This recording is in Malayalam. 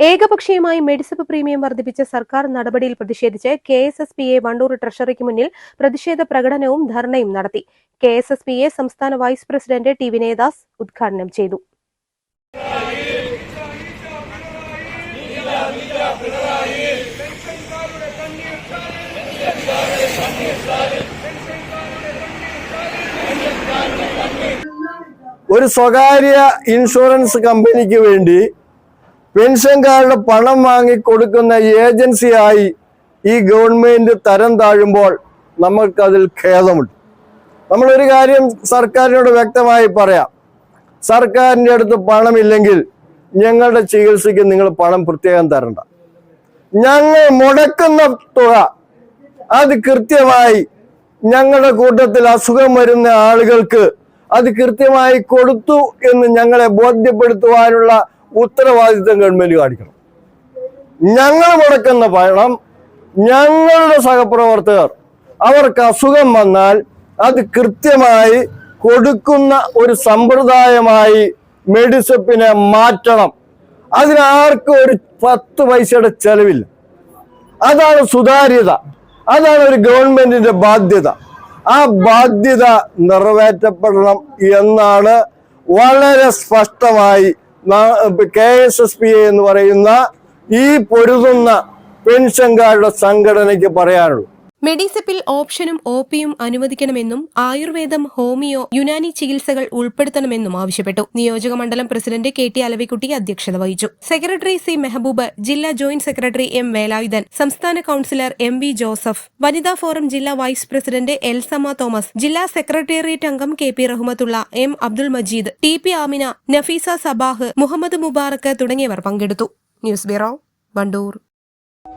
ഏകപക്ഷീയമായി മെഡിസപ്പ് പ്രീമിയം വർദ്ധിപ്പിച്ച സർക്കാർ നടപടിയിൽ പ്രതിഷേധിച്ച് K S S P A Wandoor ട്രഷറിക്ക് മുന്നിൽ പ്രതിഷേധ പ്രകടനവും ധർണയും നടത്തി. K S S P A സംസ്ഥാന വൈസ് പ്രസിഡന്റ് ടി വിനയദാസ് ഉദ്ഘാടനം ചെയ്തു. ഒരു സ്വകാര്യ ഇൻഷുറൻസ് കമ്പനിക്ക് വേണ്ടി പെൻഷൻകാരുടെ പണം വാങ്ങി കൊടുക്കുന്ന ഏജൻസിയായി ഈ ഗവൺമെന്റ് തരം താഴുമ്പോൾ നമുക്കതിൽ ഖേദമുണ്ട്. നമ്മളൊരു കാര്യം സർക്കാരിനോട് വ്യക്തമായി പറയാം. സർക്കാരിന്റെ അടുത്ത് പണമില്ലെങ്കിൽ ഞങ്ങളുടെ ചികിത്സയ്ക്ക് നിങ്ങൾ പണം പ്രത്യേകം തരണ്ട. ഞങ്ങൾ മുടക്കുന്ന തുക അത് കൃത്യമായി ഞങ്ങളുടെ കൂട്ടത്തിൽ അസുഖം വരുന്ന ആളുകൾക്ക് അത് കൃത്യമായി കൊടുത്തു എന്ന് ഞങ്ങളെ ബോധ്യപ്പെടുത്തുവാനുള്ള ഉത്തരവാദിത്വം ഗവൺമെന്റ് കാണിക്കണം. ഞങ്ങൾ മുടക്കുന്ന പണം ഞങ്ങളുടെ സഹപ്രവർത്തകർ അവർക്ക് അസുഖം വന്നാൽ അത് കൃത്യമായി കൊടുക്കുന്ന ഒരു സമ്പ്രദായമായി മെഡിസപ്പിനെ മാറ്റണം. അതിനാർക്കും ഒരു പത്ത് പൈസയുടെ ചെലവില്ല. അതാണ് സുതാര്യത. അതാണ് ഒരു ഗവൺമെന്റിന്റെ ബാധ്യത. ആ ബാധ്യത നിറവേറ്റപ്പെടണം എന്നാണ് വളരെ സ്പഷ്ടമായി കെ എസ് എസ് പി എന്ന് പറയുന്ന ഈ പൊരുതുന്ന പെൻഷൻകാരുടെ സംഘടനയ്ക്ക് പറയാനുള്ളൂ. മെഡിസപ്പിൽ ഓപ്ഷനും ഒപിയും അനുവദിക്കണമെന്നും ആയുർവേദം ഹോമിയോ യുനാനി ചികിത്സകൾ ഉൾപ്പെടുത്തണമെന്നും ആവശ്യപ്പെട്ടു. നിയോജക മണ്ഡലം പ്രസിഡന്റ് കെ ടി അലവിക്കുട്ടി അധ്യക്ഷത വഹിച്ചു. സെക്രട്ടറി സി മെഹബൂബ് ജില്ലാ ജോയിന്റ് സെക്രട്ടറി എം വേലായുധൻ സംസ്ഥാന കൌൺസിലർ എം വി ജോസഫ് വനിതാ ഫോറം ജില്ലാ വൈസ് പ്രസിഡന്റ് എൽസമ തോമസ് ജില്ലാ സെക്രട്ടേറിയറ്റ് അംഗം K P Rahmathulla M Abdul Majeed T P Amina Nafeesa Sabah Muhammad Mubarak തുടങ്ങിയവർ പങ്കെടുത്തു. News bureau Wandoor.